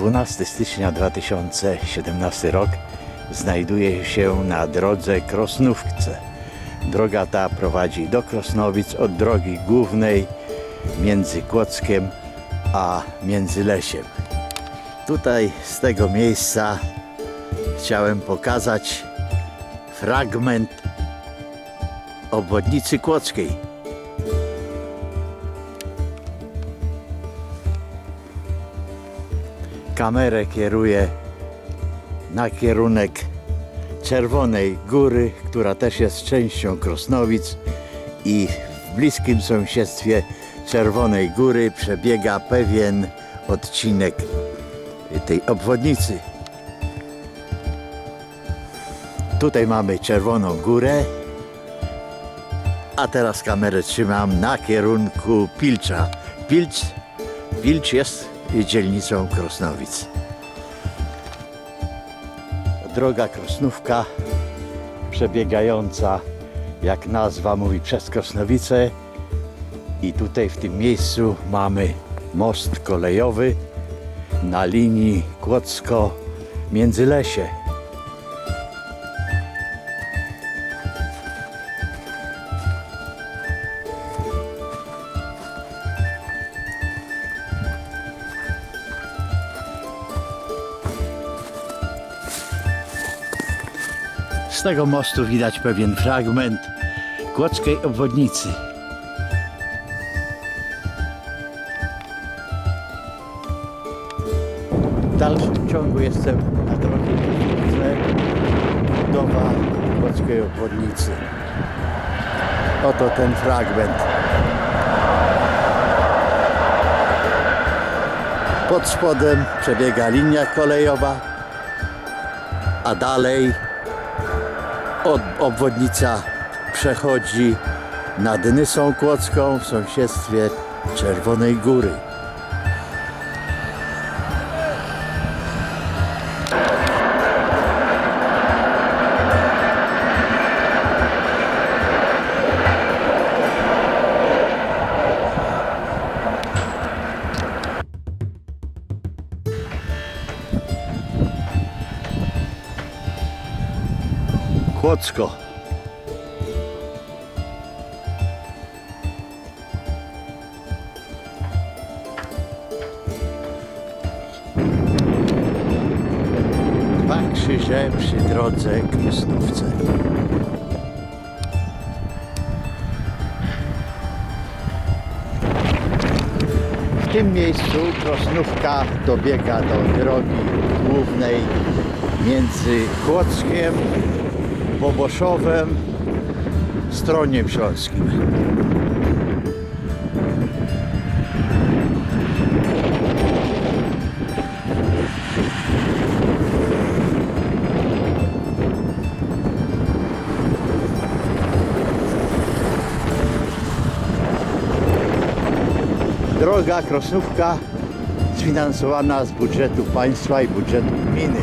12 stycznia 2017 rok znajduje się na drodze Krosnówce. Droga ta prowadzi do Krosnowic od drogi głównej między Kłodzkiem a Międzylesiem. Tutaj z tego miejsca chciałem pokazać fragment obwodnicy Kłodzkiej. Kamerę kieruję na kierunek Czerwonej Góry, która też jest częścią Krosnowic i w bliskim sąsiedztwie Czerwonej Góry przebiega pewien odcinek tej obwodnicy. Tutaj mamy Czerwoną Górę, a teraz kamerę trzymam na kierunku Pilcza. Pilcz, Pilcz jest dzielnicą Krosnowic. Droga Krosnówka przebiegająca, jak nazwa mówi, przez Krosnowice i tutaj w tym miejscu mamy most kolejowy na linii Kłodzko-Międzylesie. Z tego mostu widać pewien fragment Kłodzkiej obwodnicy. W dalszym ciągu jestem na drogie Kłodzce, budowa Kłodzkiej obwodnicy. Oto ten fragment. Pod spodem przebiega linia kolejowa, a dalej od, obwodnica przechodzi nad Nysą Kłodzką w sąsiedztwie Czerwonej Góry. Kłodzko. Dwa krzyże przy drodze k. W tym miejscu Krosnówka dobiega do drogi głównej między Kłodzkiem Boboszowem, Stroniem Śląskim. Droga Krosnówka sfinansowana z budżetu państwa i budżetu gminy.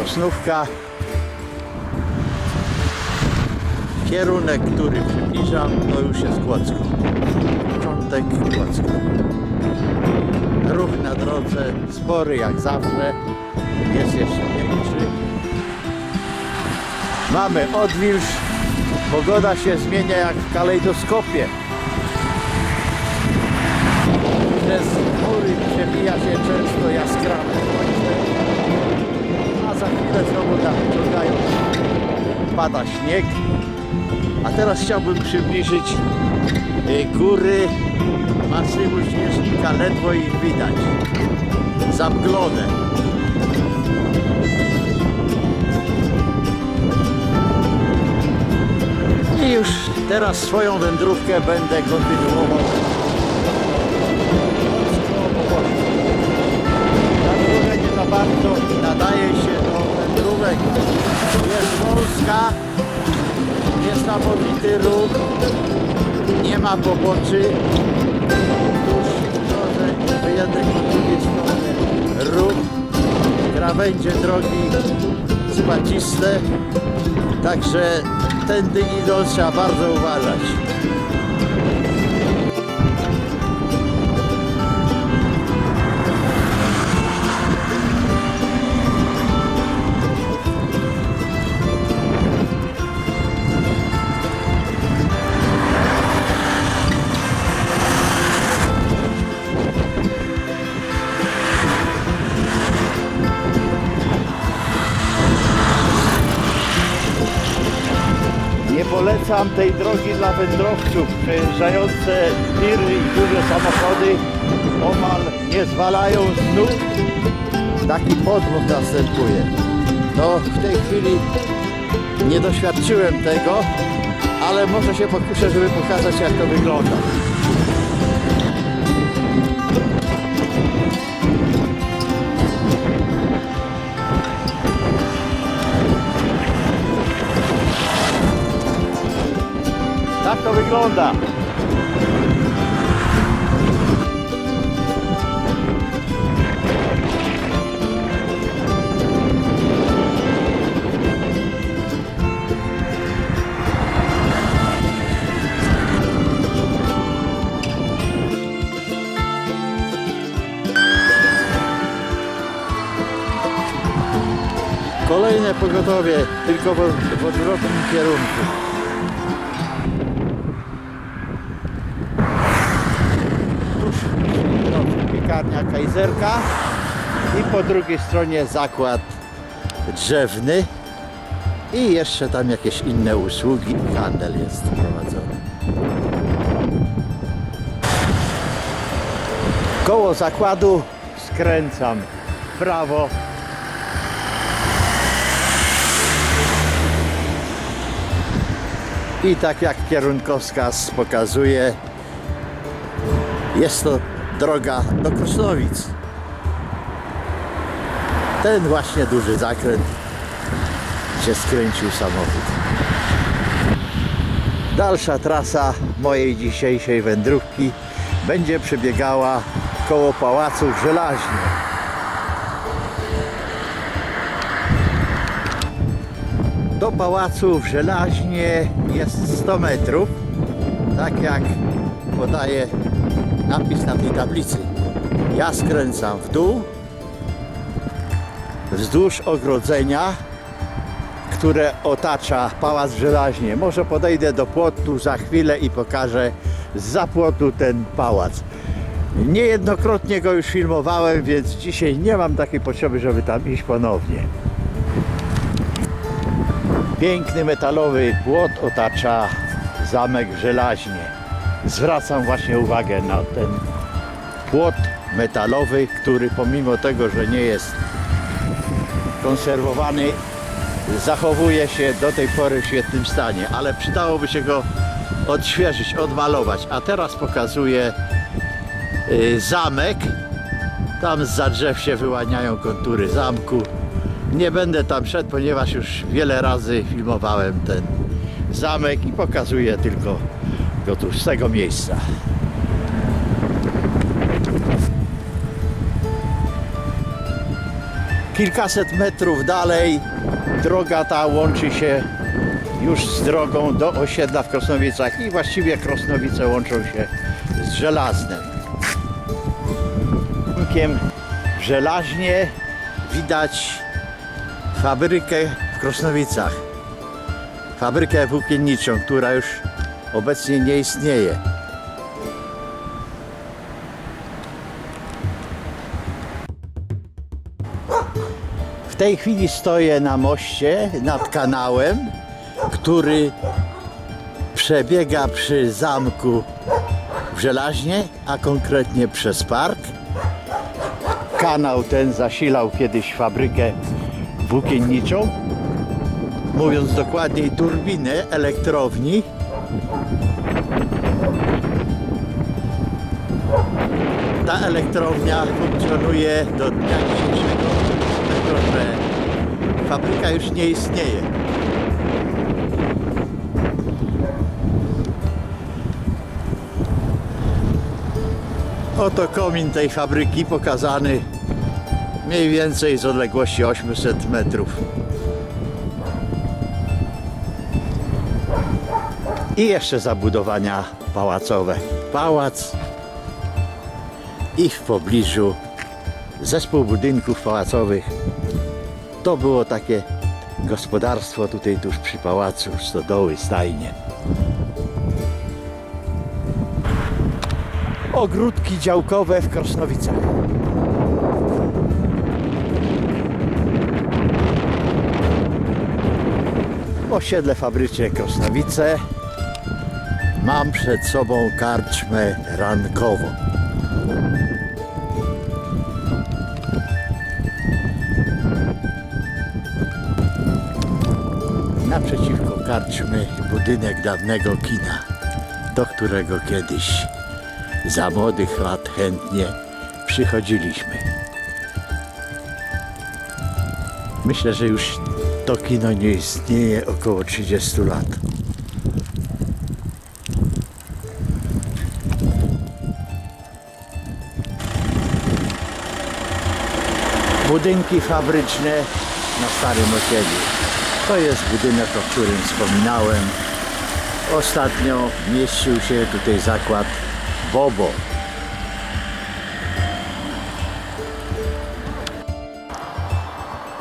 Krosnówka. Kierunek, który przybliżam, to już jest Kłodzko. Początek Kłodzka. Ruch na drodze spory jak zawsze. Jest jeszcze większy. Mamy odwilż. Pogoda się zmienia jak w kalejdoskopie. Przez mury przebija się często a za chwilę znowu nadciągają. Pada śnieg. A teraz chciałbym przybliżyć y, góry masywu śnieżnika. Ledwo ich widać. Zamglone. I już teraz swoją wędrówkę będę kontynuował. Nadaje się do wędrówek. Jest wąska, niesamowity ruch, nie ma poboczy. Tuż drodze wyjadę po drugiej stronie ruch, krawędzie drogi spadziste, także tędy idąc trzeba bardzo uważać. Polecam tej drogi dla wędrowców. Przejeżdżające tiry i duże samochody omal nie zwalają z nóg. Taki podmuch następuje. No w tej chwili nie doświadczyłem tego, ale może się pokuszę, żeby pokazać jak to wygląda. Wygląda. Kolejne pogotowie, tylko w, w odwrotnym kierunku. Tuż no, Kajzerka i po drugiej stronie zakład drzewny i jeszcze tam jakieś inne usługi. Handel jest prowadzony. Koło zakładu skręcam w prawo I tak jak kierunkowskaz pokazuje, jest to droga do Krosnowic. Ten właśnie duży zakręt, gdzie skręcił samochód. Dalsza trasa mojej dzisiejszej wędrówki będzie przebiegała koło Pałacu w Żelaźnie. Do pałacu w Żelaźnie jest 100 metrów, tak jak podaje napis na tej tablicy. Ja skręcam w dół, wzdłuż ogrodzenia, które otacza pałac Żelaźnie. Może podejdę do płotu za chwilę i pokażę za płotu ten pałac. Niejednokrotnie go już filmowałem, więc dzisiaj nie mam takiej potrzeby, żeby tam iść ponownie. Piękny metalowy płot otacza zamek Żelaźnie. Zwracam właśnie uwagę na ten płot metalowy, który pomimo tego, że nie jest konserwowany, zachowuje się do tej pory w świetnym stanie, ale przydałoby się go odświeżyć, odmalować. A teraz pokazuję y, zamek. Tam z drzew się wyłaniają kontury zamku. Nie będę tam szedł, ponieważ już wiele razy filmowałem ten zamek i pokazuję tylko tu z tego miejsca. Kilkaset metrów dalej droga ta łączy się już z drogą do osiedla w Krosnowicach i właściwie Krosnowice łączą się z Żelaznem. Zamkiem w Żelaźnie widać fabrykę w Krosnowicach. Fabrykę włókienniczą, która już obecnie nie istnieje. W tej chwili stoję na moście nad kanałem, który przebiega przy zamku w Żelaźnie, a konkretnie przez park. Kanał ten zasilał kiedyś fabrykę włókienniczą, mówiąc dokładniej turbinę elektrowni. Ta elektrownia funkcjonuje do dnia dzisiejszego, dlatego że fabryka już nie istnieje. Oto komin tej fabryki pokazany mniej więcej z odległości 800 metrów. I jeszcze zabudowania pałacowe. Pałac i w pobliżu zespół budynków pałacowych. To było takie gospodarstwo tutaj tuż przy pałacu, stodoły, stajnie. Ogródki działkowe w Krosnowicach. osiedle fabryczne Krosnowice. Mam przed sobą karczmę rankową. Naprzeciwko karczmy budynek dawnego kina, do którego kiedyś za młodych lat chętnie przychodziliśmy. Myślę, że już to kino nie istnieje około 30 lat. Budynki fabryczne na Starym Osiedlu. To jest budynek, o którym wspominałem. Ostatnio mieścił się tutaj zakład Bobo.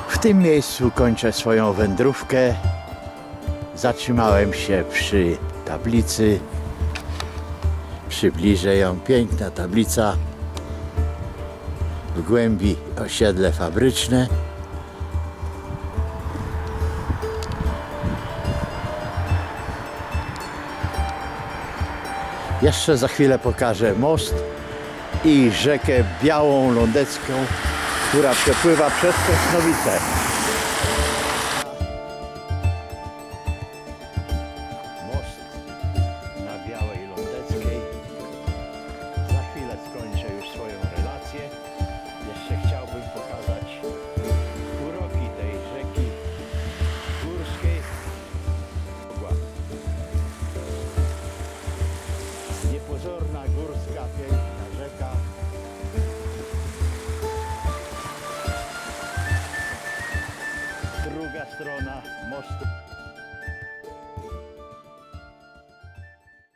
W tym miejscu kończę swoją wędrówkę. Zatrzymałem się przy tablicy. Przybliżę ją. Piękna tablica. W głębi osiedle fabryczne. Jeszcze za chwilę pokażę most i rzekę Białą Lądecką, która przepływa przez Kosnowice.